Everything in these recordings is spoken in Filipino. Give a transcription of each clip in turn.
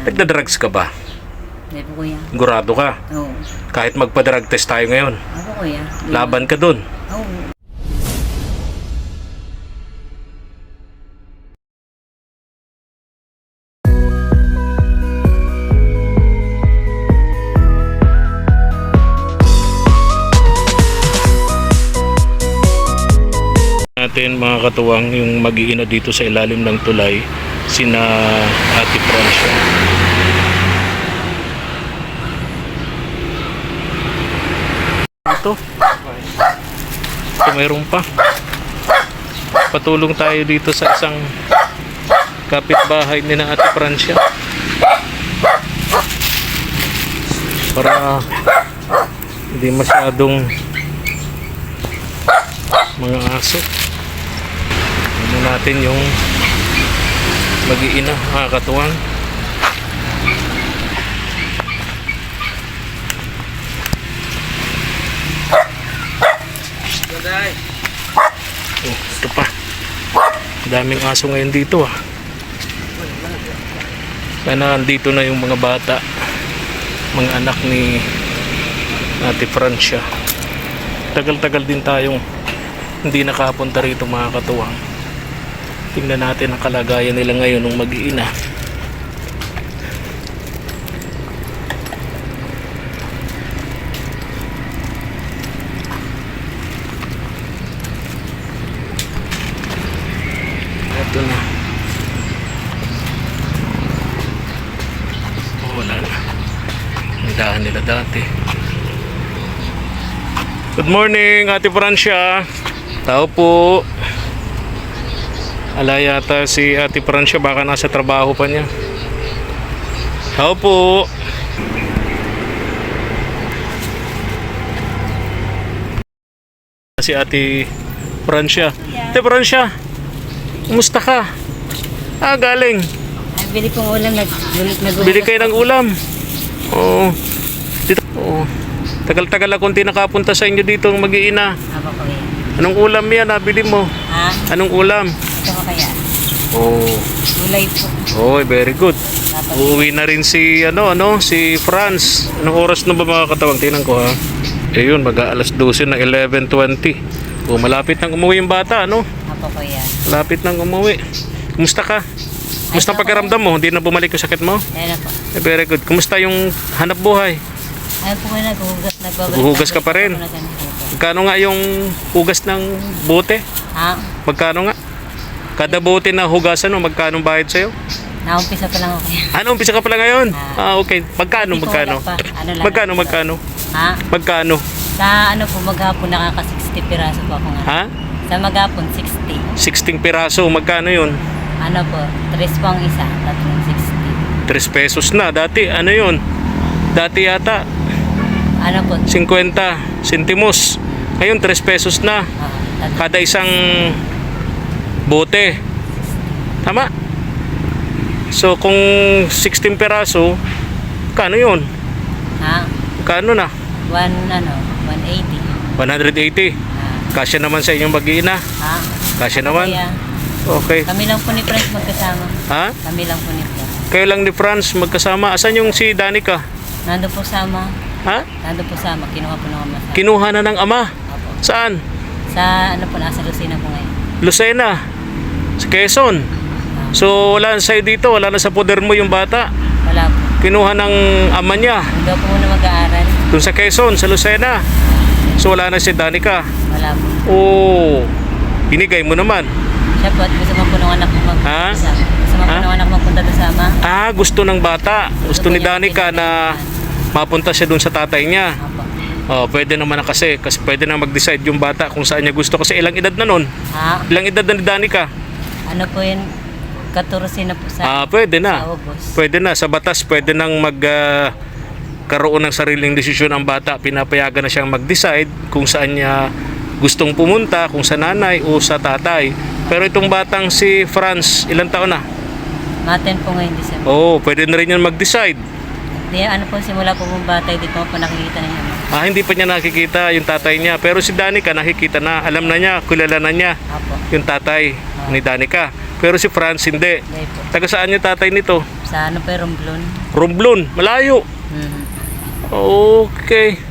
na. Nagda-drugs ka ba? Hindi po kuya. Gurado ka. Oo. Kahit magpa-drug test tayo ngayon. Ako kuya. Di- Laban ka dun. Oo. natin mga katuwang yung mag-iina dito sa ilalim ng tulay sina Ate Francia ito ito mayroon pa. Patulong tayo dito sa isang kapitbahay ni na Ate Francia. Para hindi masyadong mga aso. Ano natin yung mag-iina mga katuwang oh, ito pa. Daming aso ngayon dito ah. Sana andito na yung mga bata. Mga anak ni Ate Francia. Tagal-tagal din tayong hindi nakapunta rito mga katuwang. Tingnan natin ang kalagayan nila ngayon ng mag-iina ito na oh, wala na ang daan nila dati Good morning, Ate Francia. Tao po. Ala yata si Ate Francia baka nasa trabaho pa niya. Tao po. Si Ate Francia. Ate Francia, kumusta ka? Ah, galing. Bili kong ulam. Nag, nag, Bili kayo ng ulam. Oo. Dito. Oo. Tagal-tagal akong hindi nakapunta sa inyo dito mag-iina. Ako kuya. Anong ulam yan? Nabili mo? Ha? Anong ulam? Ito ko kaya. Oh, Gulay po. oh, very good. Dapat. Uuwi na rin si ano ano si Franz. Anong oras na ba mga katawang? Tingnan ko ha. Eh yun, mag-aalas 12 na 11.20. Oh, malapit nang umuwi yung bata, ano? Ako kuya. Malapit nang umuwi. Kumusta ka? Kumusta ang pakiramdam mo? Hindi na bumalik yung sakit mo? Ayan na po. Eh, very good. Kumusta yung hanap buhay? Ayun po kuya naghuhugas. Nagbabalik. Naghuhugas ka pa rin? Na. Magkano nga yung hugas ng bote? Ha? Magkano nga? Kada bote na hugasan mo, magkano bayad sa'yo? Naumpisa pa lang ako kuya. Ano, umpisa ka pala ngayon? Ah, okay. Magkano, Hindi magkano? pa. Ano lang. Magkano, magkano? Ha? Magkano? Sa ano po maghapon nakaka 60 piraso po ako nga. Ha? Sa maghapon 60. 16 piraso, magkano yun? Ano po? 3 po ang isa. Tatlong 60. 3 pesos na. Dati, ano yun? Dati yata, Ano po? 50 sentimos. Ngayon, 3 pesos na. Tat- Kada isang bote. Tama? So, kung 16 piraso, kano yun? ha? Kano na? One, ano, 180. 180. Ah, Kasya naman sa inyong mag-iina. ha? Kasya naman. Kaya, Okay. kami lang po ni Franz magkasama. Ha? Kami lang po ni Franz. Kayo lang ni Franz magkasama. Asan yung si Danica? Nando po sama. Ha? Nando po sama. Kinuha po ng ama. Kinuha na ng ama. Opo. Saan? Sa, ano po, nasa Lucena po ngayon. Lucena. Sa Quezon. So wala na sa'yo dito. Wala na sa poder mo yung bata. Wala po. Kinuha ng ama niya. Hindi po muna mag-aaral. Doon sa Quezon, sa Lucena. So wala na si Danica. Wala po. Oo. Binigay mo naman. Siya po at gusto mo po ng anak mo mag Ha? Gusto mo po ng anak magpunta doon sa ama. Ah, gusto ng bata. Gusto ni Danica na mapunta siya doon sa tatay niya. Opo. Oh, pwede naman na kasi. Kasi pwede na mag-decide yung bata kung saan niya gusto. Kasi ilang edad na nun? Ha? Ilang edad na ni Danica? Ano po yun? 14 na po sa, Ah, pwede sa na. August. Pwede na. Sa batas, pwede nang mag ah, karoon ng sariling desisyon ang bata. Pinapayagan na siyang mag-decide kung saan niya gustong pumunta, kung sa nanay o sa tatay. Pero itong batang si Franz, ilang taon na? Maten po ngayon December. Oo, pwede na rin yan mag-decide. Di, ano po, simula po mong bata, di po po nakikita ano. Ah, hindi pa niya nakikita yung tatay niya. Pero si Danica nakikita na. Alam na niya, kilala na niya Apo. yung tatay ni Danica. Pero si Franz hindi. Di po. Taga saan yung tatay nito? Sa ano po, Romblon. Romblon, malayo. Hmm. Okay.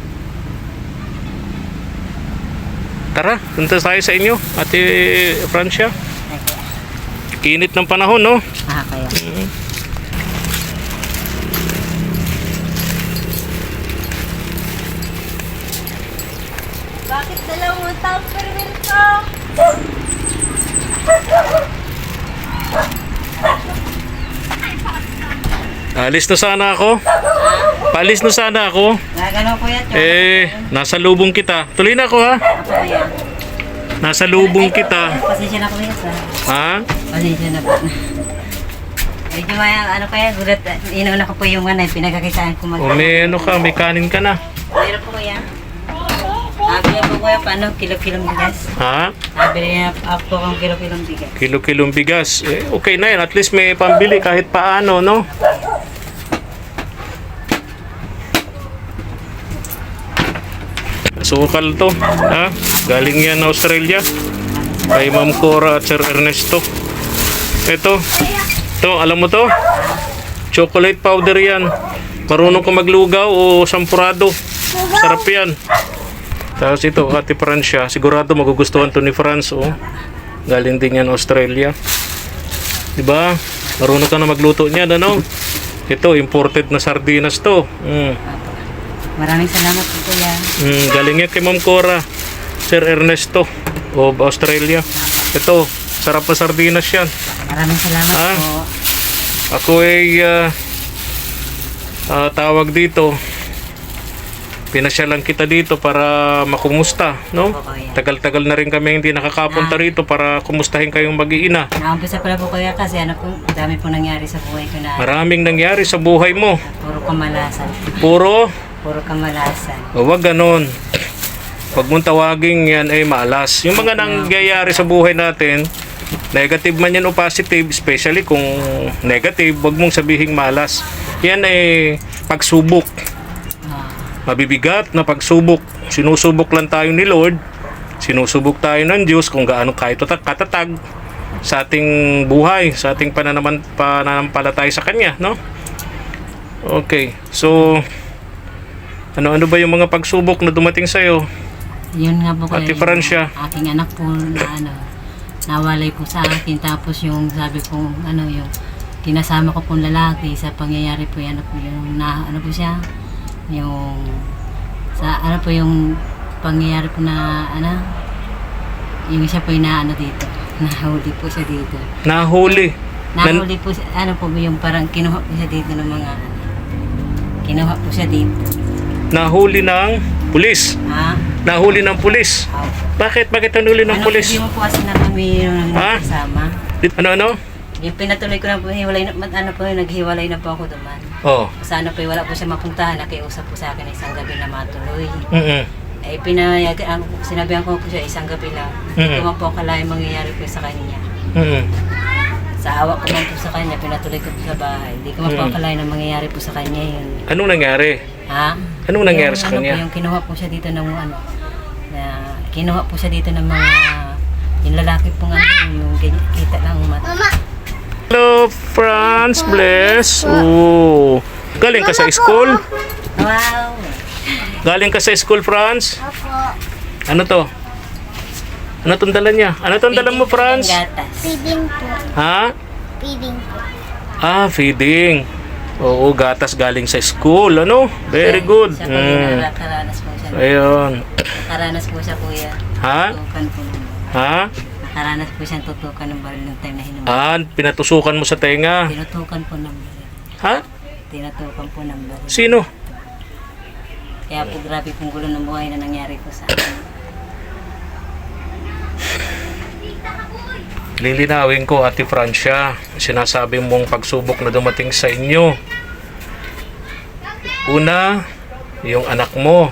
Tara, punta tayo sa inyo, Ate Francia. Okay. Init ng panahon, no? Ah, kaya. Bakit dalawang taong permit ko? Alis na sana ako. Palis na sana ako. Nagano po yan. Eh, nasa lubong kita. Tuloy na ako, ha? Nasa lubong kita. Pasensya na po yan sa... Ha? Pasensya na po. Medyo may ano kaya, gulat, inauna ko po yung ano, pinagkakitaan ko mag... O may ano ka, may kanin ka na. Meron po kuya. Sabi niya po kuya, paano, kilo-kilong bigas. Ha? Sabi niya, ako kung kilo-kilong bigas. Kilo-kilong bigas. Eh, okay na yan. At least may pambili kahit paano, no? Sukal to. Ha? Galing yan Australia. Kay Ma'am Cora at Sir Ernesto. Ito. Ito, alam mo to? Chocolate powder yan. Marunong ka maglugaw o sampurado. Sarap yan. Tapos ito, Ate Francia. Sigurado magugustuhan to ni Franz. Oh. Galing din yan Australia. Diba? Marunong ka na magluto niyan, ano? Ito, imported na sardinas to. Mm. Maraming salamat po kuya. Mm, galing yan kay Ma'am Cora. Sir Ernesto of Australia. Ito, sarap na sardinas yan. Maraming salamat Ah. po. Ako ay ah, ah, tawag dito. Pinasyalan kita dito para makumusta, no? Tagal-tagal na rin kami hindi nakakapunta rito para kumustahin kayong mag-iina. Naumpisa pala po kuya kasi ano po, dami po nangyari sa buhay ko na Maraming nangyari sa buhay mo. puro kamalasan. Puro, Puro kamalasan. o wag ganon. Huwag mong tawagin yan ay malas. Yung mga nangyayari sa buhay natin, negative man yan o positive, especially kung negative, wag mong sabihing malas. Yan ay pagsubok. Ah, Mabibigat na pagsubok. Sinusubok lang tayo ni Lord. Sinusubok tayo ng Diyos kung gaano kayo katatag sa ating buhay, sa ating pananaman, pananampalatay sa Kanya, no? Okay, so ano-ano ba yung mga pagsubok na dumating sa'yo? yun nga po kuya. Ate yung Francia. Aking anak po na ano, nawalay po sa akin. Tapos yung sabi ko, ano yung kinasama ko pong lalaki sa pangyayari po yan, ano po yung na, ano po siya, yung sa ano po yung pangyayari po na ano, yung siya po yung na ano dito. Nahuli po siya dito. Nahuli. Nan- Nahuli po siya, ano po yung parang kinuha po siya dito ng mga kinuha po siya dito. Nahuli ng pulis. Ha? Nahuli ng pulis. Bakit? Bakit nahuli ng Ano, pulis? Hindi mo po kasi na kami yung Ha? kasama. Ano-ano? Yung pinatuloy ko na po, hiwalay na, mat- ano po, naghiwalay na po ako duman. Oh. Sana po, wala po siya mapuntahan, nakiusap po sa akin na isang gabi na matuloy. Mm-mm. Eh, pinayag, ang, sinabihan ko po siya isang gabi lang. Mm. Hindi ko man po akalain mangyayari po sa kanya. Mm-mm. Sa awa ko man po sa kanya, pinatuloy ko po sa bahay. Hindi ko man po Mm. akalain na mangyayari po sa kanya yun. Anong nangyari? Ha? Anong nangyari sa ano kanya? Po, yung kinuha po siya dito ng ano, na kinuha po siya dito ng mga, yung lalaki pong ano, yung ganyan- kita lang mata. Hello, Franz, bless. Oh. Galing ka sa school? Wow! Galing ka sa school, Franz? Opo. Ano to? Ano tong dala niya? Ano tong dala mo, Franz? Gatas. Feeding po. Ha? Feeding po. Ah, feeding. Oo, gatas galing sa school. Ano? Very good. Siya po Mm. yung nakaranas po siya. Ayun. Nakaranas po siya kuya. Ha? Tutukan po. Ha? Nakaranas po siyang tutukan ng baril ng time na hinuman. Ah, pinatusukan mo sa tenga. Tinutukan po ng baril. Ha? Tinutukan po ng baril. Sino? Kaya po grabe pong gulo ng buhay na nangyari po sa akin. Lilinawin ko, Ate Francia, sinasabi mong pagsubok na dumating sa inyo. Una, yung anak mo,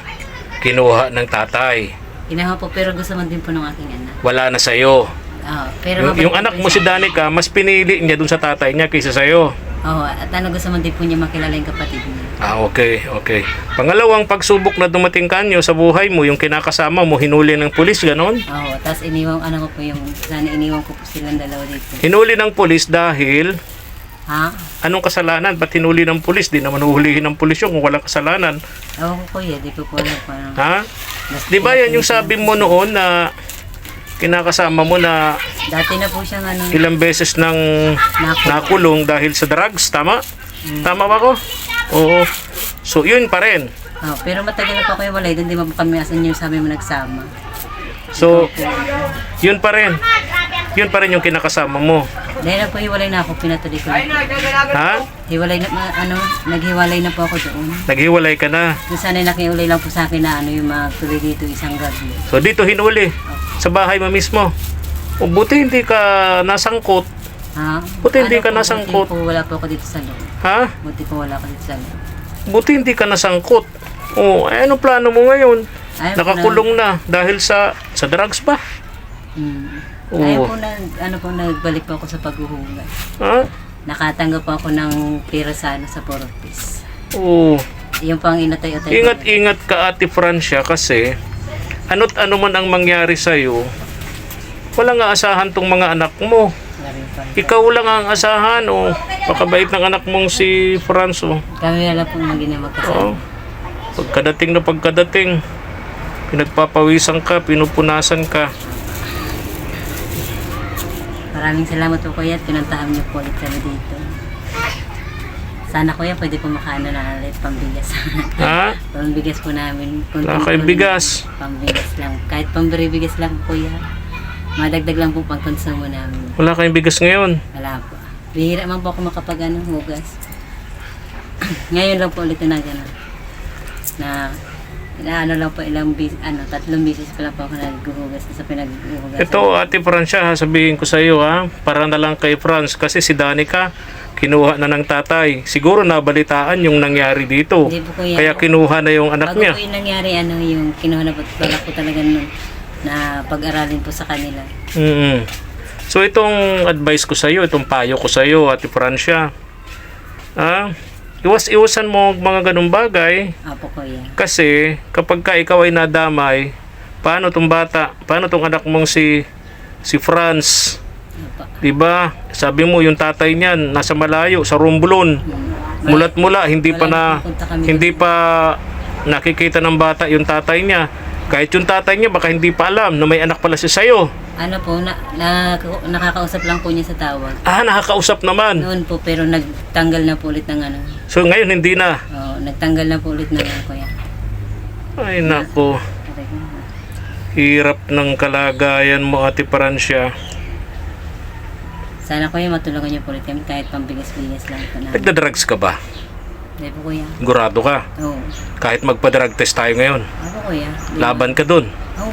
kinuha ng tatay. Ginawa po pero gusto man din po ng aking anak. Wala na sa'yo. Ah, pero Yung, yung anak mo si Danica, mas pinili niya dun sa tatay niya kaysa sa'yo. Oo, at ano gusto mo din po niya makilala yung kapatid niya. Ah, okay, okay. Pangalawang pagsubok na dumating kanyo sa buhay mo, yung kinakasama mo, hinuli ng pulis, ganon? Oo, tapos iniwan, ano ko po yung, sana iniwan ko po silang dalawa dito. Hinuli ng pulis dahil, Ha? anong kasalanan? Ba't hinuli ng pulis? Di naman huhulihin ng pulis yun kung walang kasalanan. Ewan ko kuya, di ko po alam kung ano. Ha? Basta Di ba yan yung sabi mo noon na kinakasama mo na Dati na po siyang ano, ilang beses nang nakulong. nakulong dahil sa drugs, tama? Tama ba ko? Oo. So, yun pa rin. Oh, pero matagal na po yung walay, doon di mo kami asan yung sabi mo nagsama. So, yun pa rin. Yun pa rin yung kinakasama mo. Dahil na po hiwalay na ako, pinatuloy ko. na. Ha? Hiwalay na, ma- ano, naghiwalay na po ako doon. Naghiwalay ka na. Kung sana nakiulay lang po sa akin na ano yung magtuloy dito isang gabi. So, dito hinuli. Sa bahay mo mismo. O, buti hindi ka nasangkot. Ha? Buti hindi ka po, nasangkot. Buti po wala po ako dito sa loob. Ha? Buti po wala ako dito sa loob. Buti hindi ka nasangkot. O, eh, ano plano mo ngayon? Ayaw Nakakulong na dahil sa sa drugs ba? Na, hmm. Oo. Ayaw po na, ano po, nagbalik po ako sa paghuhugas. Ha? Nakatanggap po ako ng pera sa, ano, sa Porpis. Oo. Yung pang inatay-atay. Ingat-ingat ka Ate Francia kasi ano't ano man ang mangyari sa'yo, walang aasahan tong mga anak mo. Ikaw lang ang asahan o pakabait ng anak mong si Franzo. Kami wala po maging na Oo. magkasama. Pagkadating na pagkadating, pinagpapawisan ka, pinupunasan ka. Maraming salamat po kuya at pinuntahan niyo po ulit kami dito. Sana kuya pwede po makaano na ulit pambigas. Ha? pambigas po namin. Wala kayong bigas. Pambigas lang. Kahit pambiribigas lang kuya. Madagdag lang po pang konsumo namin. Wala kayong bigas ngayon. Wala po. Bihira man po ako makapag ano, hugas. Ngayon lang po ulit na gano'n. Na ano lang po ilang bis, ano, tatlong bisis lang po ako naghuhugas sa pinaghuhugas. Ito, Ate Francia, ha, sabihin ko sa iyo, ha, para na lang kay Franz, kasi si Danica, kinuha na ng tatay. Siguro nabalitaan yung nangyari dito. Hindi po kuya. Kaya kinuha na yung anak Bago niya. po yung nangyari, ano, yung kinuha na po, balak po talaga nun, na pag-aralin po sa kanila. mm So itong advice ko sa iyo, itong payo ko sa iyo, Ate Francia. Ah, iwas-iwasan mo mga ganung bagay Apo kuya. kasi kapag ka ikaw ay nadamay, paano tong bata, paano tong anak mong si si Franz, Apo. 'di ba? Sabi mo yung tatay niyan nasa malayo sa Romblon. Hmm. Mulat mula hindi pa na hindi pa nakikita ng bata yung tatay niya. Kahit yung tatay niya baka hindi pa alam na may anak pala siya sa'yo. Ano po, na, na, nakakausap lang po niya sa tawag. Ah, nakakausap naman. Noon po, pero nagtanggal na po ulit ng ano. So ngayon hindi na. Oo, nagtanggal na po ulit ng ano kuya. Ay nako, hirap ng kalagayan mo Ate Francia. Sana kuya matulungan niyo po ulit kami kahit pambigas-bigas lang po na. Nagda-drugs ka ba? Hindi po kuya. Gurado ka. Oo. Kahit magpa-drug test tayo ngayon. Ako kuya. Di- Laban ka dun. Oo.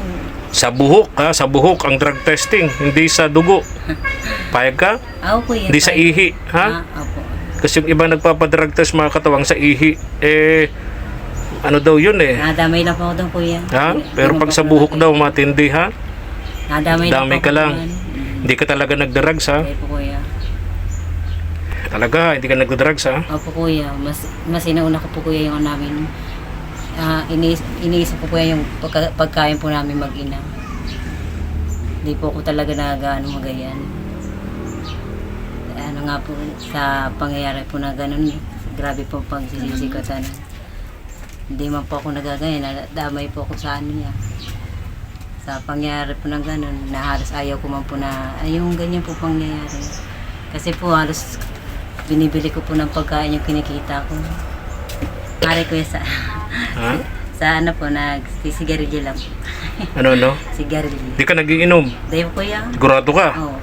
Sa buhok ha, sa buhok ang drug testing, hindi sa dugo. Payag ka? Ako kuya. Hindi sa ihi, ha? Ah, opo. Kasi yung iba nagpapadrug test mga katawang sa ihi, eh, ano daw yun eh. Nadamay lang po ako doon kuya. Ha? Pero pag sa buhok ako- daw matindi ha? Nadamay lang Damay po ka ako lang. doon. Mm. Hindi ka talaga nagdrugs ha? Hindi po kuya. Talaga, hindi ka nagdrugs ha? Opo kuya. Mas, mas inauna ko po kuya yung ano namin. Ah, iniis, iniisip ko kuya yung pagka, pagkain po namin mag-ina. Hindi po ako talaga nagaano magayan. Ano nga po sa pangyayari po na ganun. Grabe po pag sana. Hindi man po ako nagagaya. Nadamay po ako sa ano niya. Sa pangyayari po na ganun. Na halos ayaw ko man po na ay ganyan po pangyayari. Kasi po halos binibili ko po ng pagkain yung kinikita ko. Pare ko yung sa, Ha? sa ano po, nagsisigarilyo lang. Ano, ano? Sigarilyo. Hindi ka nagiinom. Dahil po kuya? Sigurado ka. Oo.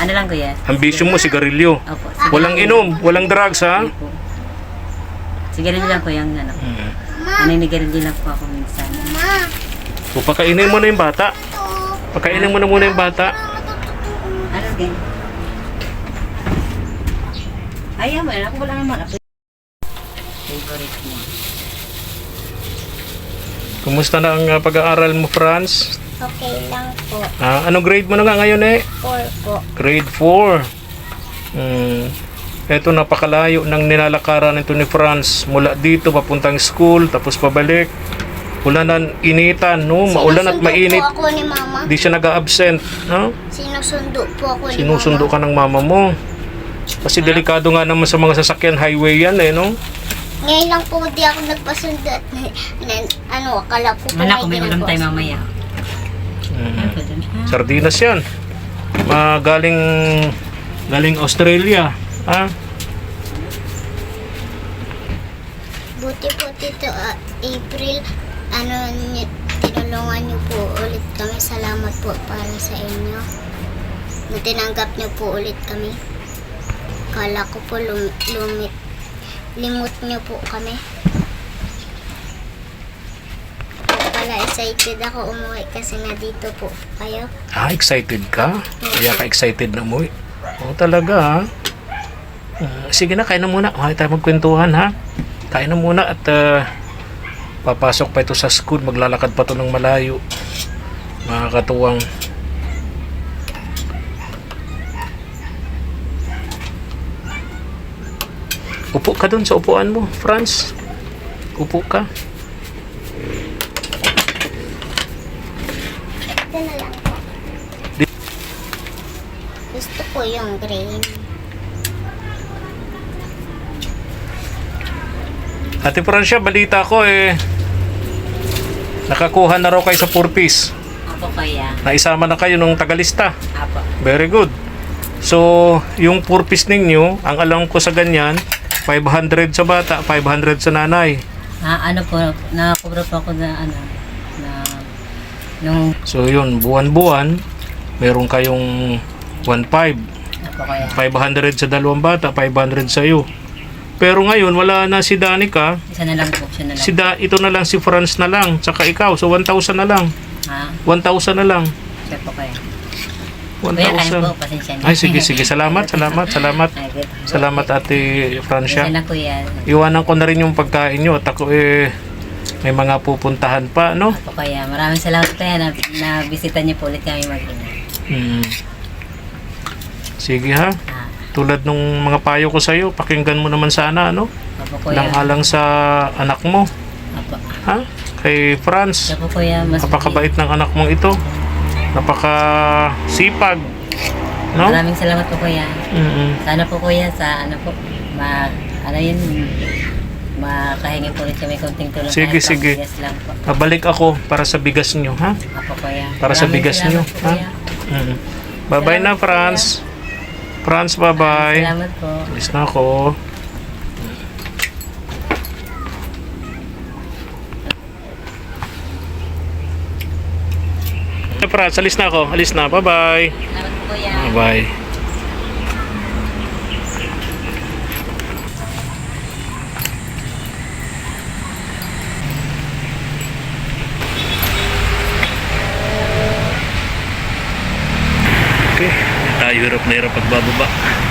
Ano lang kuya? Ambisyon mo, sigarilyo. Opo. Walang inom, walang drugs ha? Hindi po. Sigarilyo lang kuya ang ano. Hmm. Naninigarilyo lang po ako minsan. So, pakainin mo na yung bata. Pakainin mo na muna yung bata. Ano din? Ayaw mo, ako wala naman. Ako. Favorite mo. Kumusta na ang uh, pag-aaral mo, Franz? Okay lang po. Ah, anong grade mo na nga ngayon eh? Four po. Grade 4. Hmm. Eto napakalayo ng nilalakaran nito ni Franz mula dito papuntang school tapos pabalik. Ulanan, initan, no? Maulan at Sinusundo mainit. po ako ni mama. Di siya nag-absent, no? Sinusundo po ako ni Sinusundo mama. ka ng mama mo. Kasi delikado nga naman sa mga sasakyan, highway yan eh, no? Ngayon lang po di ako nagpasundo at na, na- ano, akala ko pa Anak ko, may ulam tayo mamaya. Mm. Ha? Sardinas yan. Ma galing galing Australia. Ha? Buti po tito ah, April, ano, tinulungan niyo po ulit kami. Salamat po para sa inyo. Na tinanggap niyo po ulit kami. Kala ko po lum, lumit, limot niyo po kami. Pala excited ako umuwi kasi na dito po kayo. Ah, excited ka? Kaya ka excited na umuwi. Oo talaga ha. Ah, sige na, kain na muna. Huwag tayo magkwentuhan ha. Kain na muna at ah, papasok pa ito sa school. Maglalakad pa ito ng malayo. Mga. Upo ka dun sa upuan mo, Franz. Upo ka. Ito na lang po. Di- Gusto ko yung green. Ate Francia, balita ko eh. Nakakuha na raw kayo sa 4 piece. Apo kaya. Naisama na kayo nung tagalista. Apo. Very good. So, yung 4 piece ninyo, ang alam ko sa ganyan, 500 sa bata, 500 sa nanay. Ah, ano po, nakakubra po ako na ano, na, nung, So, yun, buwan-buwan, meron kayong 1.5. apo kaya. 500 sa dalawang bata, 500 sa iyo. Pero ngayon, wala na si Danica. Isa na lang po, siya na lang. Si da, ito na lang si Franz na lang, tsaka ikaw. So, 1,000 na lang. ha? 1,000 na lang. Siya po kaya. Kuya, kain po, 1,000. pasensya na. Ay, sige, sige. Salamat, salamat, salamat. Ay, good. Salamat, Ate Francia. Pasensya na kuya. Iwanan ko na rin yung pagkain nyo at ako eh may mga pupuntahan pa, no? Apo kaya. Maraming salamat kaya na, na bisita niyo po ulit kami mag-ina. Hmm. Sige ha. Ah, Tulad nung mga payo ko sa'yo, pakinggan mo naman sana, ano? apo kuya. Nang alang sa anak mo, Apo. ha? Kay Franz. Apo kuya, mas Napakabait ng anak mong ito. Napaka sipag. No? Maraming salamat po kuya. Mm-mm. Sana po kuya sa ano po, ma, ano yun, makahingi po ulit kami konting tulong. Sige, kahit sige. lang po. Babalik ako para sa bigas nyo, ha? Apo kuya. Para sa Maraming bigas salamat nyo, po, ha? kuya. Mm. Bye-bye na, Salamat, Franz. Franz, bye-bye. Salamat po. Alis na ako. Franz, alis na ako. Alis na. Bye-bye. Salamat po kuya. Bye. Okay. Tayo hirap na hirap pagbababa.